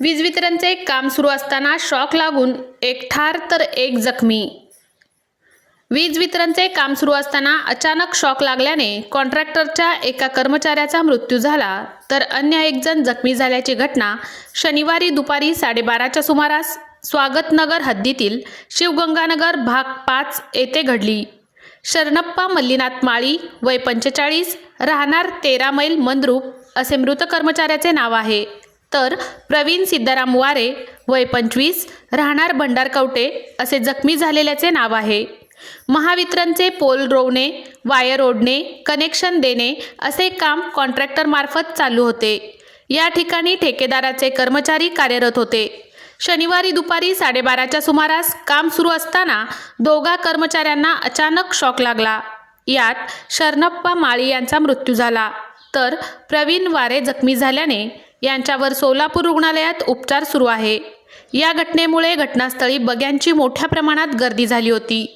वीज वितरणचे काम सुरू असताना शॉक लागून एक ठार तर एक जखमी. वीज वितरणचे काम सुरू असताना अचानक शॉक लागल्याने कॉन्ट्रॅक्टरच्या एका कर्मचाऱ्याचा मृत्यू झाला. तर अन्य एक जण जखमी झाल्याची घटना शनिवारी दुपारी साडेबाराच्या सुमारास स्वागतनगर हद्दीतील शिवगंगानगर भाग पाच येथे घडली. शरणप्पा मल्लीनाथ माळी वय पंचेचाळीस राहणार तेरा मैल मंद्रूप असे मृत कर्मचाऱ्याचे नाव आहे. तर प्रवीण सिद्धाराम वारे वय पंचवीस राहणार भंडारकवटे असे जखमी झालेल्याचे नाव आहे. महावितरणचे पोल रोवणे वायर ओढणे कनेक्शन देणे असे काम कॉन्ट्रॅक्टरमार्फत चालू होते. या ठिकाणी ठेकेदाराचे कर्मचारी कार्यरत होते. शनिवारी दुपारी साडेबाराच्या सुमारास काम सुरू असताना दोघा कर्मचाऱ्यांना अचानक शॉक लागला. यात शरणप्पा माळी यांचा मृत्यू झाला. तर प्रवीण वारे जखमी झाल्याने यांच्यावर सोलापूर रुग्णालयात उपचार सुरू आहे. या घटनेमुळे घटनास्थळी बग्यांची मोठ्या प्रमाणात गर्दी झाली होती.